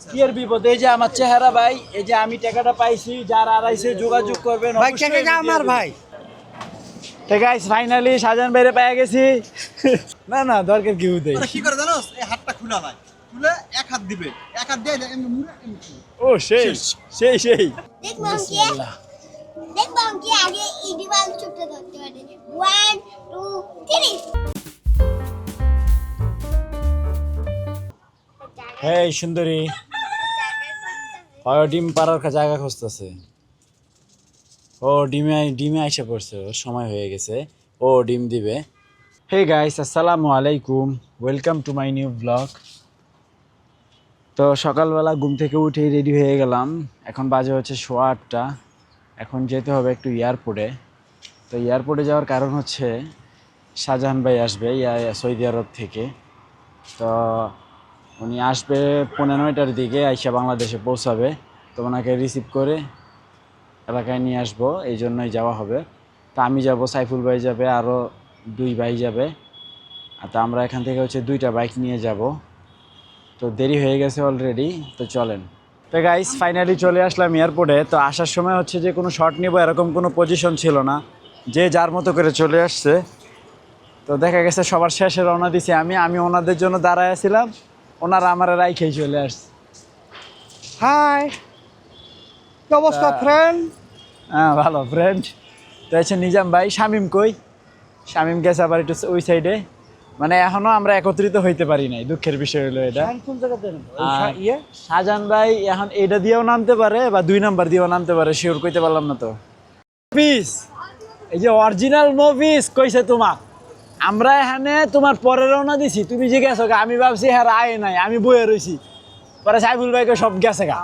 কি এর বিপদ। এই যে আমার চেহারা ভাই এই যে আমি টাকাটা পাইছি যার আড়াইছে যোগাযোগ করবেন ভাই আমার ভাই? আছে ফাইনালি সাজান বাইরে পেয়ে গেছি। না না দরকার কি হতে কি করে জানোস? এই হাতটা খোলা হয় খুলে এক হাত দিবে। এক হাত দিয়ে এমনি মুড়ে এমনি ও সেই সেই সেই। কি কি আগে ছুটতে ধরতে পারে। ওয়ান টু থ্রি এই সুন্দরী। হয় ডিম পাড়ার জায়গা খুঁজতেছে। ও, ডিমে ডিমে আইসা পড়ছে, ওর সময় হয়ে গেছে। ও, ডিম দিবে। হে গাইস আসসালামু আলাইকুম। Welcome to my new vlog তো সকালবেলা ঘুম থেকে উঠে রেডি হয়ে গেলাম। এখন বাজে হচ্ছে সোয়া আটটা। এখন যেতে হবে একটু এয়ারপোর্টে তো এয়ারপোর্টে যাওয়ার কারণ হচ্ছে, শাহজাহান ভাই আসবে সৌদি আরব থেকে। তো উনি আসবে পনেরো নয়টার দিকে, আইসা বাংলাদেশে পৌঁছাবে। তো ওনাকে রিসিভ করে এলাকায় নিয়ে আসব, এই জন্যই যাওয়া হবে। তা আমি যাব, সাইফুল ভাই যাবে আরও দুই ভাই যাবে। আর তা আমরা এখান থেকে হচ্ছে দুইটা বাইক নিয়ে যাব। তো দেরি হয়ে গেছে অলরেডি তো চলেন। তো গাইস ফাইনালি চলে আসলাম এয়ারপোর্টে তো আসার সময় হচ্ছে যে কোনো শট নিব, এরকম কোনো পজিশন ছিল না। যে যার মতো করে চলে আসছে। তো দেখা গেছে সবার শেষে রওনা দিছি আমি আমি ওনাদের জন্য দাঁড়ায় ছিলাম ওনারা আমার রাইখেই চলে আসছে। হাই কি অবস্থা ফ্রেন্ড হ্যাঁ ভালো ফ্রেন্ড তো হচ্ছে নিজাম ভাই শামিম কই? শামিম গেছে আবার একটু ওই সাইডে মানে এখনও আমরা একত্রিত হইতে পারি নাই দুঃখের বিষয় হলো এটা। আর ইয়ে? শাহজাহান ভাই এখন এটা দিয়েও নামতে পারে বা দুই নাম্বার দিয়েও নামতে পারে শিওর কইতে পারলাম না তো। পিস এই যে অরিজিনাল মুভিস কইছে তোমাক। আমরা এখানে তোমার পরে রওনা দিছি। তুমি যে গেছো গা, আমি ভাবছি হ্যাঁ আয় নাই আমি বয়ে রয়েছি পরে সাইফুল ভাইকে সব গেছে গা।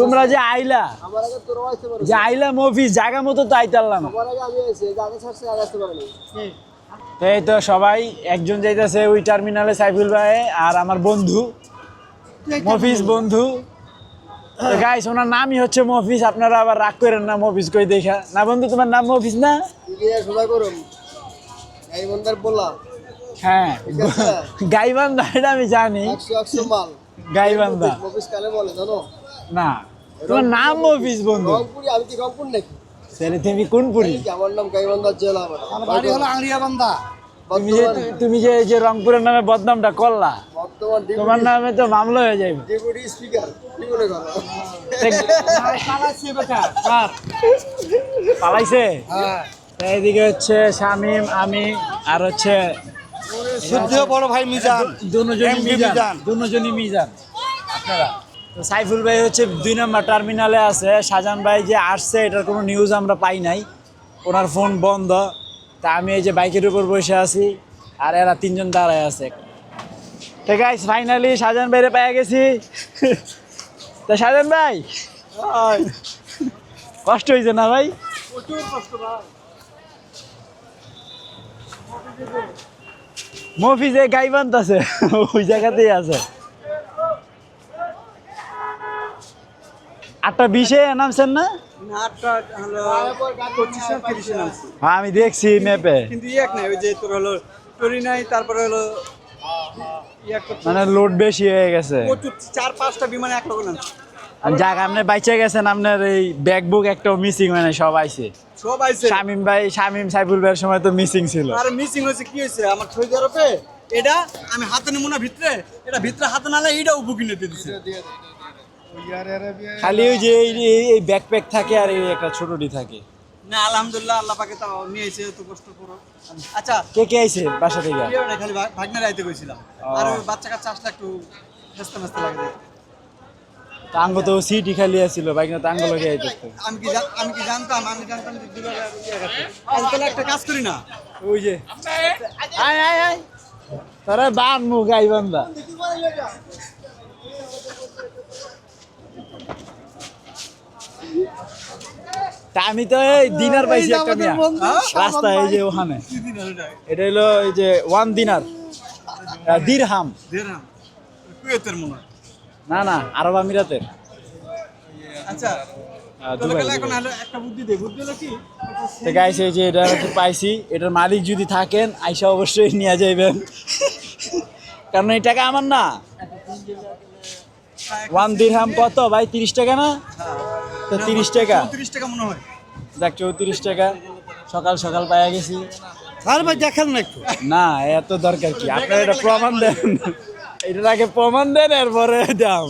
তোমরা যে আইলা আমার আগে তোর আসতে পারে। যে আইলা মুভিস জায়গা মতো তো আইতারলাম না আমার আগে আমি এসে আগে ছাড়ছে আগে আসতে পারেনি। তো এই তো সবাই একজন যাইতেছে ওই টার্মিনালে সাইফুল ভাই আর আমার বন্ধু মফিস বন্ধু। গাইস ওনার নামই হচ্ছে মফিস আপনারা আবার রাগ করেন না মফিস কই দেখা। না বন্ধু তোমার নাম মফিস না? করুন। এই বন্দার হ্যাঁ। গাইবান্ধা এটা আমি জানি। মাল। গাইবান্ধা। অফিস কালে বলে জানো? না। তোমার নাম মফিস বন্ধু। রংপুরি আমি কি রংপুর নাকি? তুমি কোন পুরি এই যে আমার নাম গাইবান্ধার জেলা আমার। বাড়ি হলো তুমি যে তুমি যে এই যে রংপুরের নামে বদনামটা করলা তোমার নামে তো মামলা হয়ে যাবে ডেপুটি স্পিকার কি মনে করো? পালাচ্ছি বেকার পালাইছে? হ্যাঁ। এইদিকে হচ্ছে শামিম আমি আর হচ্ছে শুদ্ধ বড় ভাই মিজান দুজনই মিজান মিজান। দুজনই মিজান। আপনারা? তো সাইফুল ভাই হচ্ছে দুই নম্বর টার্মিনালে আছে। শাহজাহান ভাই যে আসছে এটার কোনো নিউজ আমরা পাই নাই। ওনার ফোন বন্ধ। তা আমি এই যে বাইকের উপর বসে আছি আর এরা তিনজন দাঁড়ায় আছে। ঠিক আছে ফাইনালি শাহজাহান ভাইরে পেয়ে গেছি। তা শাহজাহান ভাই কষ্ট হয়েছে না ভাই। মফিজে গাইবান্ত আছে ওই জায়গাতেই আছে। আটটা বিশে নামছেন না? হ্যাঁ আমি দেখছি ম্যাপে। কিন্তু এক নাই ওই যে তোর হলো টরি নাই তারপরে হলো মানে লোড বেশি হয়ে গেছে। চার পাঁচটা বিমানে এক রকম যাক আপনি বাইচে গেছেন আপনার এই ব্যাগ বুক একটাও মিসিং হয় না সব আইছে। সব আইছে। শামিম ভাই শামিম সাইফুল ভাইয়ের সময় তো মিসিং ছিল। আর মিসিং হয়েছে কি হয়েছে? আমার সৌদি আরবে এটা আমি হাতে নেব না ভিতরে। এটা ভিতরে হাতে নালে দিছে। খালি ওই যে এই- ব্যাকপ্যাক থাকে আর এই একটা ছোটটি থাকে। না আলহামদুলিল্লাহ আল্লাহ পাকে তাও নিয়ে এসে তো কষ্ট করো। আচ্ছা। কে কে আইছে বাসা থেকে? খালি আইতে গেছিলাম। আর ওই বাচ্চা কাচ্চা আসলে একটু ব্যস্ত ব্যস্ত লাগে। টাঙ্গ তো সিটি খালি আছিল বাইক না টাঙ্গ লগে আইতে আমি কি আমি কি জানতাম? আমি জানতাম যে আজ তাহলে একটা কাজ করি না? ওই যে। আয় আয় আয়। তোরা বান তা আমি তো এই দিনার পাইছি একটা মিয়া। রাস্তা এই যে ওখানে। এটা? হলো এই যে ওয়ান দিনার দিরহাম। দেড়হাম। কুয়েতের মনে হয়। না না আরব আমিরাতের। আচ্ছা এই যে এটা পাইছি এটার মালিক যদি থাকেন আইসা অবশ্যই নিয়ে যাইবেন। কারণ এই টাকা আমার না। ওয়ান দিরহাম কত? ভাই তিরিশ টাকা না? তো তিরিশ টাকা। তিরিশ টাকা মনে হয়। দেখ চৌত্রিশ টাকা। সকাল সকাল পাইয়া গেছি। আর ভাই দেখেন না একটু। না এত দরকার কি? আপনার এটা প্রমাণ দেন। এটার আগে প্রমাণ দেন এরপরে দাম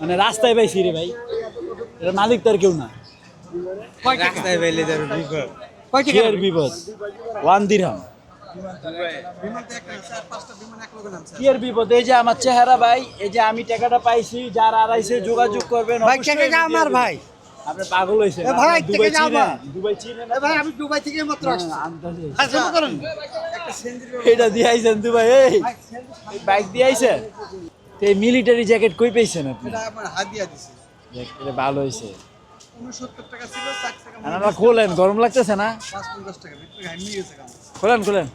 মানে রাস্তায় পাইছি রে ভাই। এটা মালিক তো আর কেউ না। রাস্তায় বেলে যাবে বিপদ। কয় কি আর বিপদ। One dirham. কি আর এই যে আমার চেহারা ভাই এই যে আমি টাকাটা পাইছি যারা যোগাযোগ করবেন আমার ভাই? আপনি পাগল হয়েছেন এ ভাই, দুবাই চিনেন দুবাই চিনেন ভাই আমি দুবাই থেকে মাত্র আসছি। হ্যাঁ, আন্দাজে। করেন। এটা দিয়ে আইছেন দুবাই এই। বাইক দিয়ে আইছেন? তো এই মিলিটারি জ্যাকেট কই পেয়েছেন আপনি? এটা আমার হাদিয়া দিছে। এটা ভালো মনে আপনারা খোলেন গরম লাগতেছে না? খোলেন খোলেন।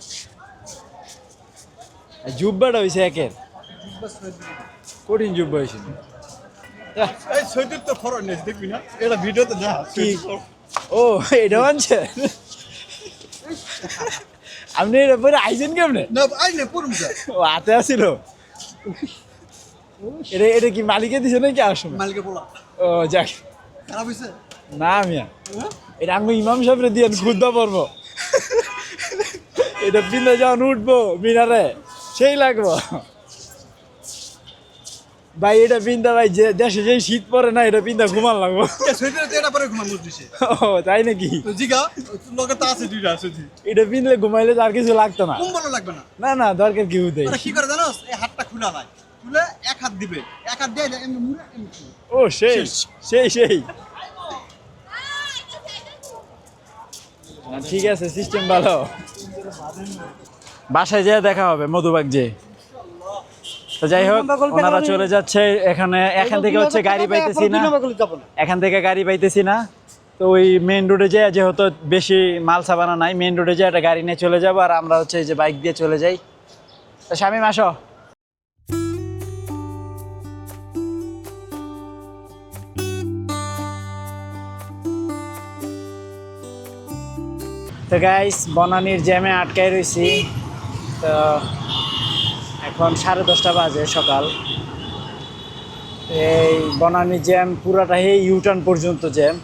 জুব্বাটা হয়েছে একের। কঠিন জুব্বা হয়েছে তো ফরন দেখবি না? এটা ভিডিওতে দেখা ও এটা মানছে আপনি এর পরে আইছেন কেমনে? না পুরুম ও হাতে আসিল এটা এটা কি মালিকে দিছে নাকি আসুন মালিকে বলা। ও যাক। খারাপ না মিয়া। এটা আমি ইমাম সাহেবরে দিয়ে খুদ্া পড়ব। এটা বিন্দা যখন উঠবো মিনারে সেই লাগবো। ভাই এটা পিন্দা ভাই যে দেশে যে শীত পড়ে না এটা পিন্দা ঘুমান লাগবো। তো এটা পরে ও তাই নাকি? জিগা লোকে তো আছে দুইটা সৈদি এটা পিনলে ঘুমাইলে আর কিছু লাগতো না। কম্বলও লাগবে না। না না দরকার কি হতে কি করে জানোস এই হাতটা খুলা এক হাত দিবে। এক হাত দিয়ে এমনি মুড়ে ও সেই সেই সেই। ঠিক আছে সিস্টেম ভালো। বাসায় যেয়ে দেখা হবে মধুবাগ যে তো যাই হোক ওনারা চলে যাচ্ছে। এখানে এখান থেকে হচ্ছে গাড়ি পাইতেছি না। এখান থেকে গাড়ি পাইতেছি না। তো ওই মেন রোডে যায় যেহেতু বেশি মাল সাবানা নাই মেন রোডে যায় একটা গাড়ি নিয়ে চলে যাব আর আমরা হচ্ছে এই যে বাইক দিয়ে চলে যাই। তো স্বামী মাসো তো গাইস বনানির জ্যামে আটকাই রয়েছি তো এখন সাড়ে দশটা বাজে সকাল। এই বনানি জ্যাম পুরাটা এই ইউটার্ন পর্যন্ত জ্যাম।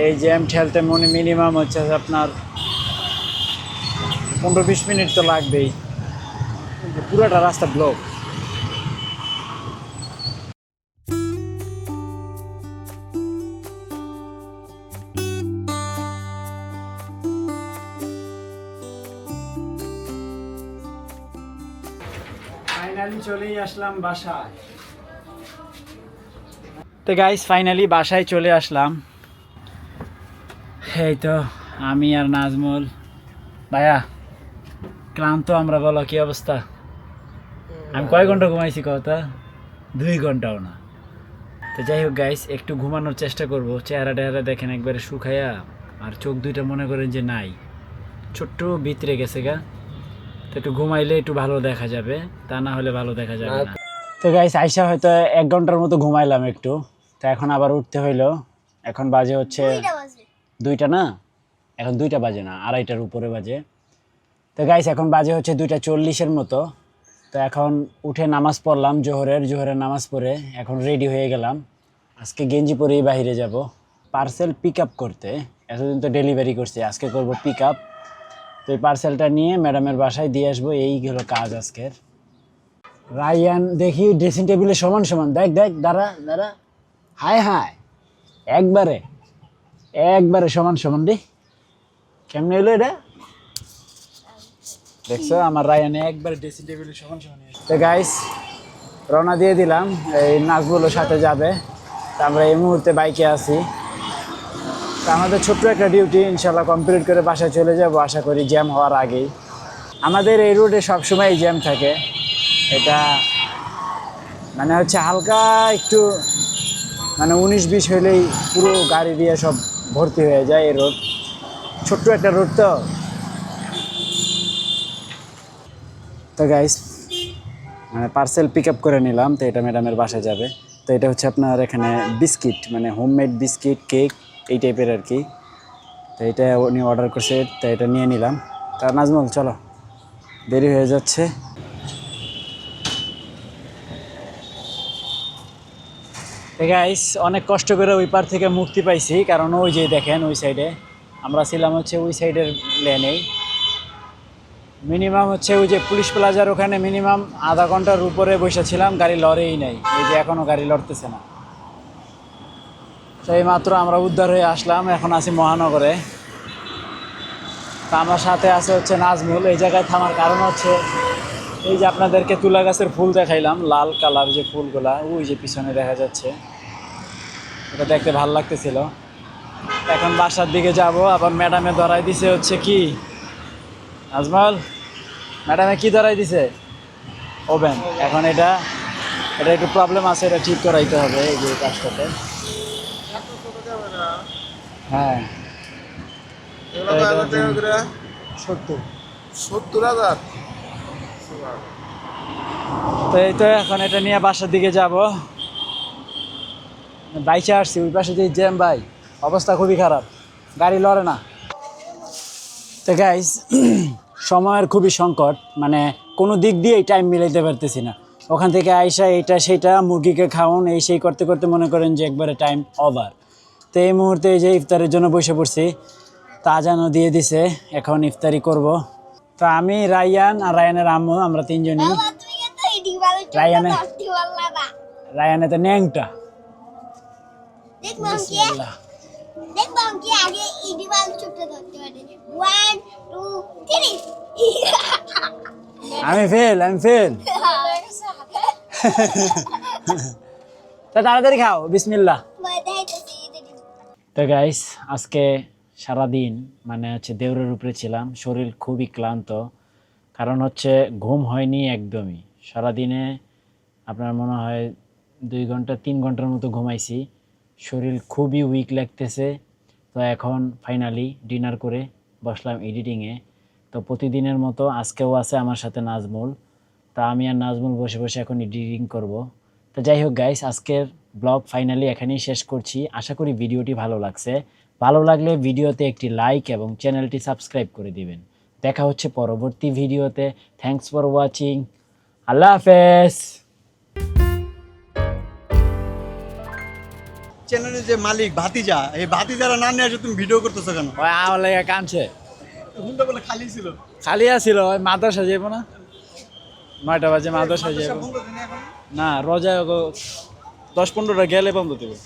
এই জ্যাম ঠেলতে মনে মিনিমাম হচ্ছে আপনার পনেরো বিশ মিনিট তো লাগবেই। পুরাটা রাস্তা ব্লক আসলাম বাসায়। তো গাইস ফাইনালি বাসায় চলে আসলাম। এই তো, আমি আর নাজমুল। ভাইয়া, ক্লান্ত আমরা, বলো, কি অবস্থা? আমি কয় ঘণ্টা ঘুমাইছি কথা দুই ঘন্টাও না। তো যাই হোক গাইস একটু ঘুমানোর চেষ্টা করব। চেহারা টেহারা দেখেন একবারে শুকাইয়া আর চোখ দুইটা মনে করেন যে নাই। ছোট্ট ভিতরে গেছে গা। তো একটু ঘুমাইলে একটু ভালো দেখা যাবে তা না হলে ভালো দেখা যাবে না। তো গাইস আইসা হয়তো এক ঘণ্টার মতো ঘুমাইলাম একটু তো এখন আবার উঠতে হইল এখন বাজে হচ্ছে দুইটা না? এখন দুইটা বাজে না আড়াইটার উপরে বাজে। তো গাইস এখন বাজে হচ্ছে দুইটা চল্লিশের মতো তো এখন উঠে নামাজ পড়লাম জোহরের জোহরের নামাজ পড়ে এখন রেডি হয়ে গেলাম। আজকে গেঞ্জি পরেই বাইরে যাব। পার্সেল পিক আপ করতে এতদিন তো ডেলিভারি করছি আজকে করব পিক আপ তো এই পার্সেলটা নিয়ে ম্যাডামের বাসায় দিয়ে আসব, এই হলো কাজ আজকের। রায়ান, দেখি ড্রেসিং টেবিলে সমান সমান। দেখ দেখ, দাঁড়া দাঁড়া। হায় হায়। একবারে একবারে সমান সমান রে কেমনে হলো এটা? দেখছ, আমার রায়ানে একবারে ড্রেসিং টেবিলে সমান সমান তো গাইস রওনা দিয়ে দিলাম, এই নাচগুলোর সাথে যাবে। আমরা এই মুহূর্তে বাইকে আছি। আমাদের ছোট্ট একটা ডিউটি ইনশাল্লাহ কমপ্লিট করে বাসায় চলে যাব, আশা করি জ্যাম হওয়ার আগেই। আমাদের এই রোডে সবসময় জ্যাম থাকে। এটা মানে হচ্ছে হালকা একটু মানে উনিশ বিশ হইলেই পুরো গাড়ি দিয়ে সব ভর্তি হয়ে যায় এই রোড ছোট্ট একটা রোড তো। তো গাইস মানে পার্সেল পিক আপ করে নিলাম, তো এটা ম্যাডামের বাসায় যাবে। তো এটা হচ্ছে আপনার এখানে বিস্কিট মানে হোমমেড বিস্কিট কেক এই টাইপের আর কি। তো এটা উনি অর্ডার করছে, তো এটা নিয়ে নিলাম। তা নাজমুল, চলো। দেরি হয়ে যাচ্ছে। গাইস অনেক কষ্ট করে ওই পার থেকে মুক্তি পাইছি, কারণ ওই যে দেখেন ওই সাইডে আমরা ছিলাম হচ্ছে ওই সাইডের লেনেই মিনিমাম হচ্ছে ওই যে পুলিশ প্লাজার ওখানে মিনিমাম আধা ঘণ্টার উপরে বসেছিলাম গাড়ি লড়েই নাই। এই যে এখনও গাড়ি লড়তেছে না। তো এই মাত্র আমরা উদ্ধার হয়ে আসলাম, এখন আছি মহানগরে। তা আমার সাথে আছে হচ্ছে নাজমুল, এই জায়গায় থামার কারণ হচ্ছে এই যে আপনাদেরকে তুলা গাছের ফুল দেখাইলাম, লাল কালার যে ফুলগুলা, ওই যে পিছনে দেখা যাচ্ছে। এটা দেখতে ভালো লাগতেছিল। এখন বাসার দিকে যাব, আবার ম্যাডামে ধরাই দিছে হচ্ছে কি? আজমল ম্যাডামে কি ধরাই দিছে? ওভেন। এখন এটা এটা একটু প্রবলেম আছে, এটা ঠিক করাইতে হবে এই যে কাজটাতে। হ্যাঁ। সত্তর। সত্তর হাজার? তো এই তো এখন এটা নিয়ে বাসার দিকে যাব। বাইচে আসছি ওই পাশে যে জ্যাম ভাই অবস্থা খুবই খারাপ। গাড়ি লড়ে না। তো গাইজ সময়ের খুবই সংকট মানে কোনো দিক দিয়েই টাইম মিলাইতে পারতেছি না। ওখান থেকে আইসা এইটা সেইটা মুরগিকে খাওয়ান এই সেই করতে করতে মনে করেন যে একবারে টাইম ওভার তো এই মুহূর্তে এই যে ইফতারের জন্য বসে পড়ছি তা যেন দিয়ে দিছে এখন ইফতারি করব। তো আমি রায়ান আর রায়ানের আম্মু আমরা তিনজনই। রায়ানে। রায়ানে তো ন্যাংটা। আমি ফেল আমি ফেল তাড়াতাড়ি খাও এদের তো গাইস আজকে সারাদিন মানে হচ্ছে দেউরের উপরে ছিলাম, শরীর খুবই ক্লান্ত, কারণ হচ্ছে ঘুম হয়নি একদমই। সারাদিনে আপনার মনে হয় দুই ঘণ্টা, তিন ঘণ্টার মতো ঘুমাইছি, শরীর খুবই উইক লাগতেছে। তো এখন ফাইনালি ডিনার করে বসলাম এডিটিংয়ে তো প্রতিদিনের মতো আজকেও আছে আমার সাথে নাজমুল। তা আমি আর নাজমুল বসে বসে এখন এডিটিং করব। তো যাই হোক গাইস আজকের ব্লগ ফাইনালি এখানেই শেষ করছি। আশা করি ভিডিওটি ভালো লাগছে। ভালো লাগলে ভিডিওতে একটি লাইক এবং চ্যানেলটি সাবস্ক্রাইব করে দিবেন। দেখা হচ্ছে পরবর্তী ভিডিওতে। থ্যাঙ্কস ফর ওয়াচিং আল্লাহ হাফেজ। চ্যানেলের যে মালিক ভাতিজা এই ভাতিজারা না নিয়ে আসে তুমি ভিডিও করতেছো কেন? ওই আমার লাগে কানছে বলে খালি ছিল। খালি আছিল ওই মাদ্রাসা যাইব না। নয়টা বাজে মাদ্রাসায় যাব না রোজা দশ পনেরোটা গেলে বন্ধ দেবে।